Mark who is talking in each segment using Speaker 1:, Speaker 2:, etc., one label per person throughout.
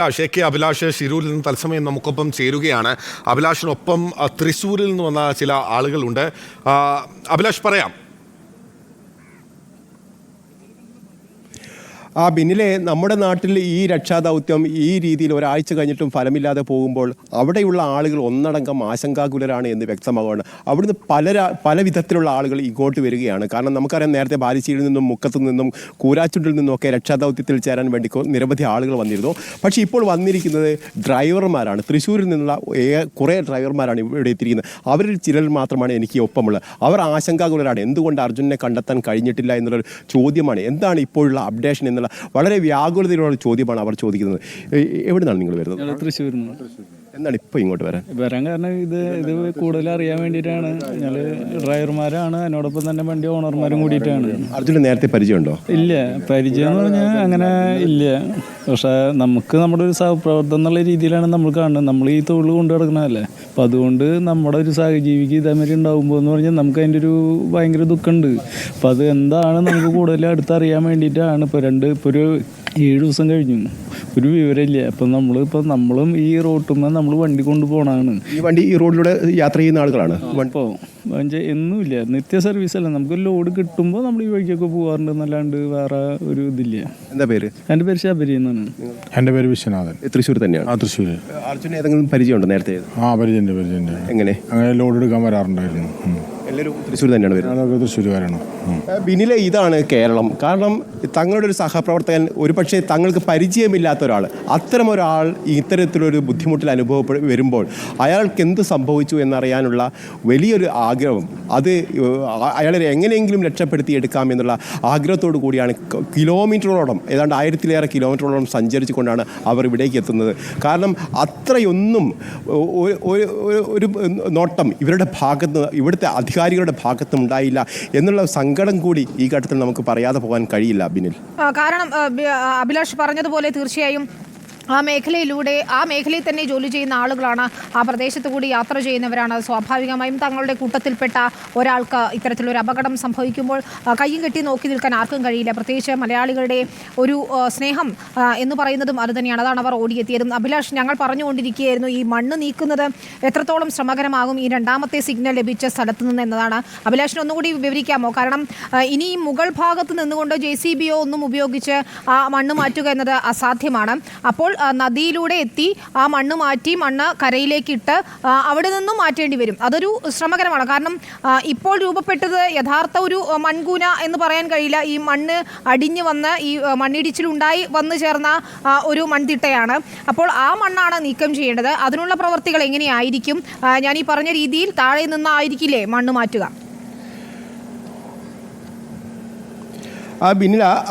Speaker 1: Abhilash K Abhilash ശിരൂരിൽ നിന്ന് തത്സമയം നമുക്കൊപ്പം ചേരുകയാണ്. അഭിലാഷിനൊപ്പം തൃശ്ശൂരിൽ നിന്ന് വന്ന ചില ആളുകളുണ്ട്. അഭിലാഷ് പറയാം.
Speaker 2: ആ ബിന്നിലെ നമ്മുടെ നാട്ടിൽ ഈ രക്ഷാദൗത്യം ഈ രീതിയിൽ ഒരാഴ്ച കഴിഞ്ഞിട്ടും ഫലമില്ലാതെ പോകുമ്പോൾ അവിടെയുള്ള ആളുകൾ ഒന്നടങ്കം ആശങ്കാകുലരാണ് എന്ന് വ്യക്തമാകുകയാണ് അവിടുന്ന് പല പല വിധത്തിലുള്ള ആളുകൾ ഇങ്ങോട്ട് വരികയാണ്. കാരണം നമുക്കറിയാം നേരത്തെ ബാലിശ്ശേരിയിൽ നിന്നും മുക്കത്തു നിന്നും കൂരാച്ചുണ്ടിൽ നിന്നൊക്കെ രക്ഷാദൗത്യത്തിൽ ചേരാൻ വേണ്ടി നിരവധി ആളുകൾ വന്നിരുന്നു. പക്ഷേ ഇപ്പോൾ വന്നിരിക്കുന്നത് ഡ്രൈവർമാരാണ്. തൃശ്ശൂരിൽ നിന്നുള്ള ഏ- കുറേ ഡ്രൈവർമാരാണ് ഇവിടെ എത്തിയിരിക്കുന്നത്. അവരിൽ ചിലർ മാത്രമാണ് എനിക്ക് ഒപ്പമുള്ളത്. അവർ ആശങ്കാകുലരാണ്. എന്തുകൊണ്ട് അർജുനെ കണ്ടെത്താൻ കഴിഞ്ഞിട്ടില്ല എന്നുള്ളൊരു ചോദ്യമാണ്. എന്താണ് ഇപ്പോഴുള്ള അപ്ഡേഷൻ എന്നുള്ള വളരെ വ്യാകുലതയിലുള്ള ചോദ്യമാണ് അവർ ചോദിക്കുന്നത്. എവിടെ നിന്നാണ് നിങ്ങൾ വരുന്നത്?
Speaker 3: തൃശ്ശൂർ
Speaker 2: എന്താണ് ഇപ്പോൾ ഇങ്ങോട്ട് വരാൻ?
Speaker 3: വരാൻ കാരണം ഇത് ഇത് കൂടുതൽ അറിയാൻ വേണ്ടിയിട്ടാണ്. ഞങ്ങൾ ഡ്രൈവർമാരാണ്. അതിനോടൊപ്പം തന്നെ വണ്ടി ഓണർമാരും കൂടിയിട്ടാണ്.
Speaker 2: അർജുന നേരത്തെ പരിചയമുണ്ടോ?
Speaker 3: ഇല്ല. പരിചയം എന്ന് പറഞ്ഞാൽ അങ്ങനെ ഇല്ല. പക്ഷെ നമുക്ക് നമ്മുടെ ഒരു സഹപ്രവർത്തനം എന്നുള്ള രീതിയിലാണ് നമ്മൾ കാണുന്നത്. നമ്മൾ ഈ തൊഴിൽ കൊണ്ടു നടക്കണതല്ലേ അപ്പോൾ അതുകൊണ്ട് നമ്മുടെ ഒരു സഹജീവിക്ക് ഇതേമാതിരി ഉണ്ടാകുമ്പോൾ എന്ന് പറഞ്ഞാൽ നമുക്ക് അതിന്റെ ഒരു ഭയങ്കര ദുഃഖമുണ്ട്. അപ്പോൾ അത് എന്താണ് നമുക്ക് കൂടുതൽ അടുത്തറിയാൻ വേണ്ടിയിട്ടാണ്. ഇപ്പോൾ രണ്ട് ഇപ്പോൾ ഒരു ഏഴ് ദിവസം കഴിഞ്ഞു. ഒരു വിവരമില്ല. അപ്പം നമ്മൾ ഇപ്പം നമ്മളും ഈ റോട്ടുമ്പോൾ നമ്മൾ വണ്ടി കൊണ്ടുപോകണതാണ്
Speaker 2: ഈ വണ്ടി ഈ റോഡിലൂടെ യാത്ര ചെയ്യുന്ന ആളുകളാണ്?
Speaker 3: അപ്പോൾ എന്നുമില്ല. നിത്യ സർവീസ് അല്ല. നമുക്ക് ലോഡ് കിട്ടുമ്പോൾ നമ്മൾ ഈ വഴിക്കൊക്കെ പോകാറുണ്ട് എന്നല്ലാണ്ട് വേറെ ഒരു ഇതില്ല.
Speaker 2: എന്താ പേര്?
Speaker 3: എന്റെ പേര് ശബരി എന്നാണ്.
Speaker 4: എന്റെ പേര് വിശ്വനാഥൻ.
Speaker 2: തൃശ്ശൂർ തന്നെയാണ്.
Speaker 4: ആ തൃശ്ശൂർ
Speaker 2: അർജുന ഏതെങ്കിലും പരിചയമുണ്ടോ നേരത്തെ?
Speaker 4: ആ പരിചയം പരിചയന്റെ
Speaker 2: എങ്ങനെ?
Speaker 4: അങ്ങനെ ലോഡ് എടുക്കാൻ വരാറുണ്ടായിരുന്നു.
Speaker 2: എല്ലാവരും തൃശ്ശൂർ തന്നെയാണ് വരുന്നത്
Speaker 4: തൃശ്ശൂരുകാരാണ്
Speaker 2: ബിനിലെ ഇതാണ് കേരളം കാരണം തങ്ങളുടെ ഒരു സഹപ്രവർത്തകൻ ഒരുപക്ഷെ തങ്ങൾക്ക് പരിചയമില്ലാത്ത ഒരാൾ അത്തരം ഒരാൾ ഇത്തരത്തിലൊരു ബുദ്ധിമുട്ടിൽ അനുഭവപ്പെടും വരുമ്പോൾ അയാൾക്ക് എന്ത് സംഭവിച്ചു എന്നറിയാനുള്ള വലിയൊരു ആഗ്രഹം അത് അയാളെ എങ്ങനെയെങ്കിലും രക്ഷപ്പെടുത്തി എടുക്കാം എന്നുള്ള ആഗ്രഹത്തോടു കൂടിയാണ് ക- കിലോമീറ്ററോളം ഏതാണ്ട് ആയിരത്തിലേറെ കിലോമീറ്ററോളം സഞ്ചരിച്ചു കൊണ്ടാണ് അവർ ഇവിടേക്ക് എത്തുന്നത് കാരണം അത്രയൊന്നും ഒ- ഒരു ഒരു- ഒരു- ഒരു നോട്ടം ഇവരുടെ ഭാഗത്ത് ഇവിടുത്തെ അധികാരികളുടെ ഭാഗത്തും ഉണ്ടായില്ല എന്നുള്ള സങ്കടം കൂടി ഈ ഘട്ടത്തിൽ നമുക്ക് പറയാതെ പോകാൻ കഴിയില്ല ബിനിൽ.
Speaker 5: കാരണം അഭിലാഷ് പറഞ്ഞതുപോലെ തീർച്ചയായും ആ മേഖലയിലൂടെ ആ മേഖലയിൽ തന്നെ ജോലി ചെയ്യുന്ന ആളുകളാണ് ആ പ്രദേശത്ത് കൂടി യാത്ര ചെയ്യുന്നവരാണ്. സ്വാഭാവികമായും തങ്ങളുടെ കൂട്ടത്തിൽപ്പെട്ട ഒരാൾക്ക് ഇത്തരത്തിലൊരു അപകടം സംഭവിക്കുമ്പോൾ കയ്യും കെട്ടി നോക്കി നിൽക്കാൻ ആർക്കും കഴിയില്ല. പ്രത്യേകിച്ച് മലയാളികളുടെ ഒരു സ്നേഹം എന്ന് പറയുന്നതും അത് തന്നെയാണ് അതാണ് അവർ ഓടിയെത്തിയതും. അഭിലാഷ് ഞങ്ങൾ പറഞ്ഞുകൊണ്ടിരിക്കുകയായിരുന്നു ഈ മണ്ണ് നീക്കുന്നത് എത്രത്തോളം ശ്രമകരമാകും? ഈ രണ്ടാമത്തെ സിഗ്നൽ ലഭിച്ച സ്ഥലത്ത് നിന്ന് എന്നതാണ്. അഭിലാഷിന് ഒന്നുകൂടി വിവരിക്കാമോ? കാരണം ഇനി മുകൾ ഭാഗത്ത് നിന്നുകൊണ്ട് ജെ സി ഒന്നും ഉപയോഗിച്ച് ആ മണ്ണ് മാറ്റുക എന്നത് അസാധ്യമാണ്. അപ്പോൾ നദിയിലൂടെ എത്തി ആ മണ്ണ് മാറ്റി മണ്ണ് കരയിലേക്ക് ഇട്ട് അവിടെ നിന്നും മാറ്റേണ്ടി വരും. അതൊരു ശ്രമകരമാണ്. കാരണം ഇപ്പോൾ രൂപപ്പെട്ടത് യഥാർത്ഥ ഒരു മൺകൂന എന്ന് പറയാൻ കഴിയില്ല. ഈ മണ്ണ് അടിഞ്ഞു വന്ന് ഈ മണ്ണിടിച്ചിലുണ്ടായി വന്നു ചേർന്ന ഒരു മൺതിട്ടയാണ്. അപ്പോൾ ആ മണ്ണാണ് നീക്കം ചെയ്യേണ്ടത്. അതിനുള്ള പ്രവൃത്തികൾ എങ്ങനെയായിരിക്കും? ഞാൻ ഈ പറഞ്ഞ രീതിയിൽ താഴെ നിന്നായിരിക്കില്ലേ മണ്ണ് മാറ്റുക?
Speaker 2: ആ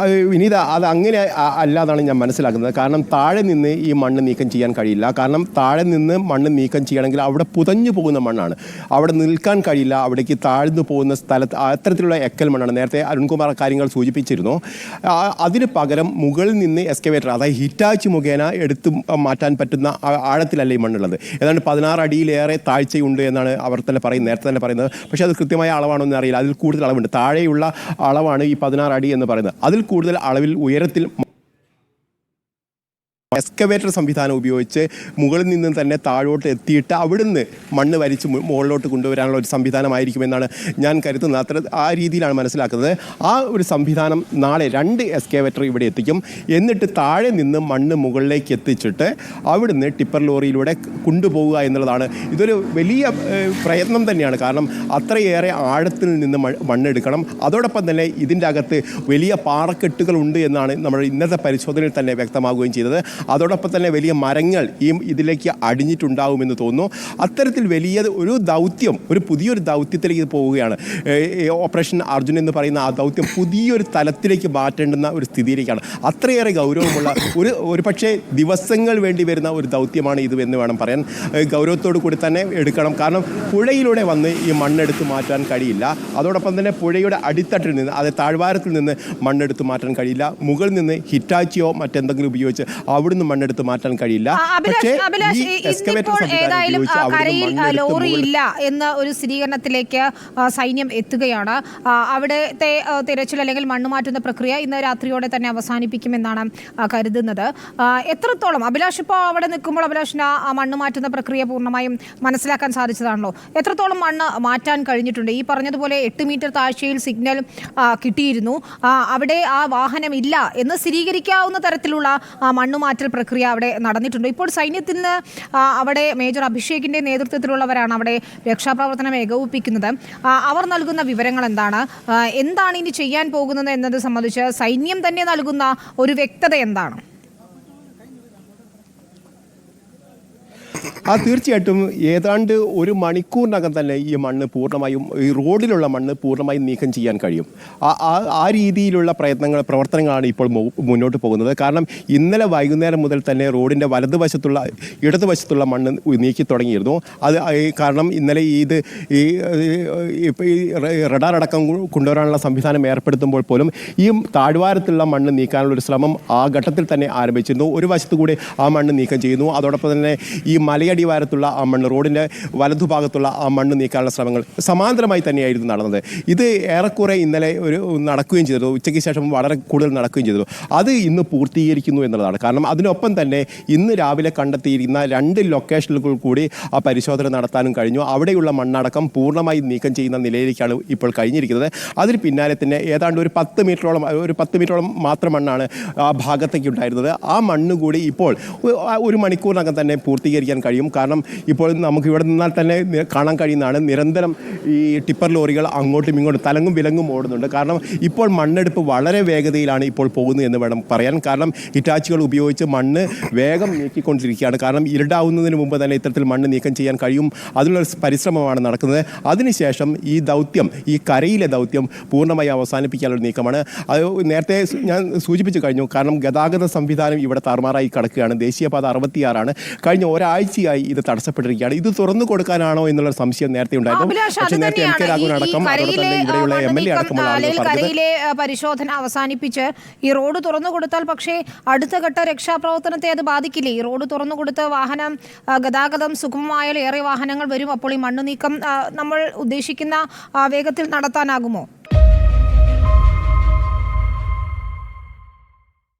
Speaker 2: ആ, വിനീത അത് അങ്ങനെ അല്ലാതാണ് ഞാൻ മനസ്സിലാക്കുന്നത്. കാരണം താഴെ നിന്ന് ഈ മണ്ണ് നീക്കം ചെയ്യാൻ കഴിയില്ല. കാരണം താഴെ നിന്ന് മണ്ണ് നീക്കം ചെയ്യണമെങ്കിൽ അവിടെ പുതഞ്ഞു പോകുന്ന മണ്ണാണ്. അവിടെ നിൽക്കാൻ കഴിയില്ല. അവിടേക്ക് താഴ്ന്നു പോകുന്ന സ്ഥലത്ത് അത്തരത്തിലുള്ള എക്കൽ മണ്ണാണ്. നേരത്തെ അരുൺകുമാർ കാര്യങ്ങൾ സൂചിപ്പിച്ചിരുന്നു. അതിന് പകരം മുകളിൽ നിന്ന് എക്സ്കവേറ്റർ അതായത് ഹിറ്റാച്ച് മുഖേന എടുത്ത് മാറ്റാൻ പറ്റുന്ന ആഴത്തിലല്ല ഈ മണ്ണുള്ളത്. ഏതാണ്ട് പതിനാറ് അടിയിലേറെ താഴ്ചയുണ്ട് എന്നാണ് അവർ തന്നെ പറയുന്നത് നേരത്തെ തന്നെ പറയുന്നത്. പക്ഷേ അത് കൃത്യമായ അളവാണോ എന്ന് അറിയില്ല അതിൽ കൂടുതൽ അളവുണ്ട്. താഴെയുള്ള അളവാണ് ഈ പതിനാറ് അടി എന്ന് പറയുന്നത്. അതിൽ കൂടുതൽ അളവിൽ ഉയരത്തിൽ എക്സ്കവേറ്റർ സംവിധാനം ഉപയോഗിച്ച് മുകളിൽ നിന്നും തന്നെ താഴോട്ട് എത്തിയിട്ട് അവിടുന്ന് മണ്ണ് വരിച്ച് മുകളിലോട്ട് കൊണ്ടുവരാനുള്ള ഒരു സംവിധാനമായിരിക്കുമെന്നാണ് ഞാൻ കരുതുന്നത്. അത്ര ആ രീതിയിലാണ് മനസ്സിലാക്കുന്നത്. ആ ഒരു സംവിധാനം നാളെ രണ്ട് എക്സ്കവേറ്റർ ഇവിടെ എത്തിക്കും. എന്നിട്ട് താഴെ നിന്ന് മണ്ണ് മുകളിലേക്ക് എത്തിച്ചിട്ട് അവിടുന്ന് ടിപ്പർ ലോറിയിലൂടെ കൊണ്ടുപോകുക എന്നുള്ളതാണ്. ഇതൊരു വലിയ പ്രയത്നം തന്നെയാണ്. കാരണം അത്രയേറെ ആഴത്തിൽ നിന്ന് മണ്ണെടുക്കണം. അതോടൊപ്പം തന്നെ ഇതിന്റെ അകത്ത് വലിയ പാറക്കെട്ടുകൾ ഉണ്ട് എന്നാണ് നമ്മുടെ ഇന്നത്തെ പരിശോധനയിൽ തന്നെ വ്യക്തമാകുകയും ചെയ്തത്. അതോടൊപ്പം തന്നെ വലിയ മരങ്ങൾ ഈ ഇതിലേക്ക് അടിഞ്ഞിട്ടുണ്ടാവുമെന്ന് തോന്നുന്നു. അത്തരത്തിൽ വലിയ ഒരു ദൗത്യം ഒരു പുതിയൊരു ദൗത്യത്തിലേക്ക് പോവുകയാണ്. ഓപ്പറേഷൻ അർജുൻ എന്ന് പറയുന്ന ആ ദൗത്യം പുതിയൊരു തലത്തിലേക്ക് മാറ്റേണ്ടുന്ന ഒരു സ്ഥിതിയിലേക്കാണ്. അത്രയേറെ ഗൗരവമുള്ള ഒരു ഒരു പക്ഷേ ദിവസങ്ങൾ വേണ്ടി വരുന്ന ഒരു ദൗത്യമാണ് ഇത് എന്ന് വേണം പറയാൻ. ഗൗരവത്തോടു കൂടി തന്നെ എടുക്കണം. കാരണം പുഴയിലൂടെ വന്ന് ഈ മണ്ണെടുത്ത് മാറ്റാൻ കഴിയില്ല. അതോടൊപ്പം തന്നെ പുഴയുടെ അടിത്തട്ടിൽ നിന്ന് അത് താഴ്വാരത്തിൽ നിന്ന് മണ്ണെടുത്ത് മാറ്റാൻ കഴിയില്ല. മുകളിൽ നിന്ന് ഹിറ്റാച്ചിയോ മറ്റെന്തെങ്കിലും ഉപയോഗിച്ച് അവിടെ അവിടുന്ന് മണ്ണെടുത്ത് മാറ്റാൻ കഴിയില്ല. പക്ഷേ
Speaker 5: ഏതായാലും കരയിൽ ആ, ലോറി ഇല്ല എന്ന ഒരു സ്ഥിരീകരണത്തിലേക്ക് സൈന്യം എത്തുകയാണ്. അവിടുത്തെ തിരച്ചിൽ അല്ലെങ്കിൽ മണ്ണ് മാറ്റുന്ന പ്രക്രിയ ഇന്ന് രാത്രിയോടെ തന്നെ അവസാനിപ്പിക്കുമെന്നാണ് കരുതുന്നത്. എത്രത്തോളം അഭിലാഷ് ഇപ്പോൾ അവിടെ നിൽക്കുമ്പോൾ അഭിലാഷിന് ആ മണ്ണ് മാറ്റുന്ന പ്രക്രിയ പൂർണമായും മനസ്സിലാക്കാൻ സാധിച്ചതാണല്ലോ. എത്രത്തോളം മണ്ണ് മാറ്റാൻ കഴിഞ്ഞിട്ടുണ്ട്? ഈ പറഞ്ഞതുപോലെ എട്ട് മീറ്റർ താഴ്ചയിൽ സിഗ്നൽ കിട്ടിയിരുന്നു. അവിടെ ആ വാഹനം ഇല്ല എന്ന് സ്ഥിരീകരിക്കാവുന്ന തരത്തിലുള്ള ആ, മണ്ണുമാറ്റൽ പ്രക്രിയ അവിടെ നടന്നിട്ടുണ്ട്. ഇപ്പോൾ സൈന്യത്തിൽ നിന്ന് അവിടെ മേജർ അഭിഷേകിന്റെ നേതൃത്വത്തിലുള്ളവരാണ് അവിടെ രക്ഷാപ്രവർത്തനം ഏകോപിപ്പിക്കുന്നത്. അവർ നൽകുന്ന വിവരങ്ങൾ എന്താണ്? എന്താണ് ഇനി ചെയ്യാൻ പോകുന്നത് എന്നത് സംബന്ധിച്ച് സൈന്യം തന്നെ നൽകുന്ന ഒരു വ്യക്തത എന്താണ്?
Speaker 2: ആ തീർച്ചയായിട്ടും ഏതാണ്ട് ഒരു മണിക്കൂറിനകം തന്നെ ഈ മണ്ണ് പൂർണമായും ഈ റോഡിലുള്ള മണ്ണ് പൂർണമായും നീക്കം ചെയ്യാൻ കഴിയും. ആ രീതിയിലുള്ള പ്രയത്നങ്ങൾ പ്രവർത്തനങ്ങളാണ് ഇപ്പോൾ മുന്നോട്ട് പോകുന്നത്. കാരണം ഇന്നലെ വൈകുന്നേരം മുതൽ തന്നെ റോഡിന്റെ വലതുവശത്തുള്ള ഇടതുവശത്തുള്ള മണ്ണ് നീക്കി തുടങ്ങിയിരുന്നു. അത് കാരണം ഇന്നലെ ഇത് ഈ ഇപ്പോൾ ഈ റഡാർ അടക്കം കൊണ്ടുവരാനുള്ള സംവിധാനം ഏർപ്പെടുത്തുമ്പോൾ പോലും ഈ താഴ്വാരത്തുള്ള മണ്ണ് നീക്കാനുള്ള ഒരു ശ്രമം ആ ഘട്ടത്തിൽ തന്നെ ആരംഭിച്ചിരുന്നു. ഒരു വശത്തു കൂടി ആ മണ്ണ് നീക്കം ചെയ്യുന്നു. അതോടൊപ്പം തന്നെ ഈ മലയടിവാരത്തുള്ള ആ മണ്ണ് റോഡിന്റെ വലതുഭാഗത്തുള്ള ആ മണ്ണ് നീക്കാനുള്ള ശ്രമങ്ങൾ സമാന്തരമായി തന്നെയായിരുന്നു നടന്നത്. ഇത് ഏറെക്കുറെ ഇന്നലെ ഒരു നടക്കുകയും ചെയ്തു. ഉച്ചയ്ക്ക് ശേഷം വളരെ കൂടുതൽ നടക്കുകയും ചെയ്തു. അത് ഇന്ന് പൂർത്തീകരിക്കുന്നു എന്നുള്ളതാണ്. കാരണം അതിനൊപ്പം തന്നെ ഇന്ന് രാവിലെ കണ്ടെത്തിയിരുന്ന രണ്ട് ലൊക്കേഷനുകൾ കൂടി ആ പരിശോധന നടത്താനും കഴിഞ്ഞു. അവിടെയുള്ള മണ്ണടക്കം പൂർണമായി നീക്കം ചെയ്യുന്ന നിലയിലേക്കാണ് ഇപ്പോൾ കഴിഞ്ഞിരിക്കുന്നത്. അതിന് പിന്നാലെ തന്നെ ഏതാണ്ട് ഒരു പത്ത് മീറ്ററോളം ഒരു പത്ത് മീറ്ററോളം മാത്രം മണ്ണാണ് ആ ഭാഗത്തേക്ക് ഉണ്ടായിരുന്നത്. ആ മണ്ണ് കൂടി ഇപ്പോൾ ഒരു മണിക്കൂറിനകം തന്നെ പൂർത്തീകരിക്കാൻ കഴിയും. കാരണം ഇപ്പോൾ നമുക്ക് ഇവിടെ നിന്നാൽ തന്നെ കാണാൻ കഴിയുന്നതാണ് നിരന്തരം ഈ ടിപ്പർ ലോറികൾ അങ്ങോട്ടും ഇങ്ങോട്ടും തലങ്ങും വിലങ്ങും ഓടുന്നുണ്ട്. കാരണം ഇപ്പോൾ മണ്ണെടുപ്പ് വളരെ വേഗതയിലാണ് ഇപ്പോൾ പോകുന്നത് എന്ന് വേണം പറയാൻ. കാരണം ഹിറ്റാച്ചുകൾ ഉപയോഗിച്ച് മണ്ണ് വേഗം നീക്കിക്കൊണ്ടിരിക്കുകയാണ്. കാരണം ഇരുടാവുന്നതിന് മുമ്പ് തന്നെ ഇത്തരത്തിൽ മണ്ണ് നീക്കം ചെയ്യാൻ കഴിയും. അതിനുള്ള പരിശ്രമമാണ് നടക്കുന്നത്. അതിനുശേഷം ഈ ദൗത്യം ഈ കരയിലെ ദൗത്യം പൂർണമായി അവസാനിപ്പിക്കാനുള്ള നീക്കമാണ്. അത് നേരത്തെ ഞാൻ സൂചിപ്പിച്ചു കഴിഞ്ഞു. കാരണം ഗതാഗത സംവിധാനം ഇവിടെ താറുമാറായി കിടക്കുകയാണ്. ദേശീയപാത അറുപത്തിയാറാണ്. കഴിഞ്ഞ ഒരാഴ്ചയായി ഇത് തടസ്സപ്പെട്ടിരിക്കുകയാണ്. ഇത് തുറന്നു കൊടുക്കാനാണോ എന്നുള്ള സംശയം നേരത്തെ ഉണ്ടായിരുന്നു. പക്ഷേ നേരത്തെ എം കെ രാഘവൻ അടക്കം തന്നെ ഇവിടെയുള്ള എം എൽ എ അടക്കമുള്ള ആളുകൾ
Speaker 5: കരയിലെ പരിശോധന അവസാനിപ്പിച്ച് ഈ റോഡ് തുറന്നു കൊടുത്താൽ പക്ഷേ അടുത്ത ഘട്ട രക്ഷാപ്രവർത്തനത്തെ അത് ബാധിക്കില്ലേ? ഈ റോഡ് തുറന്നു കൊടുത്ത് വാഹനം ഗതാഗതം സുഗമമായാൽ ഏറെ വാഹനങ്ങൾ വരും. അപ്പോൾ ഈ മണ്ണ് നീക്കം നമ്മൾ ഉദ്ദേശിക്കുന്ന വേഗത്തിൽ നടത്താനാകുമോ?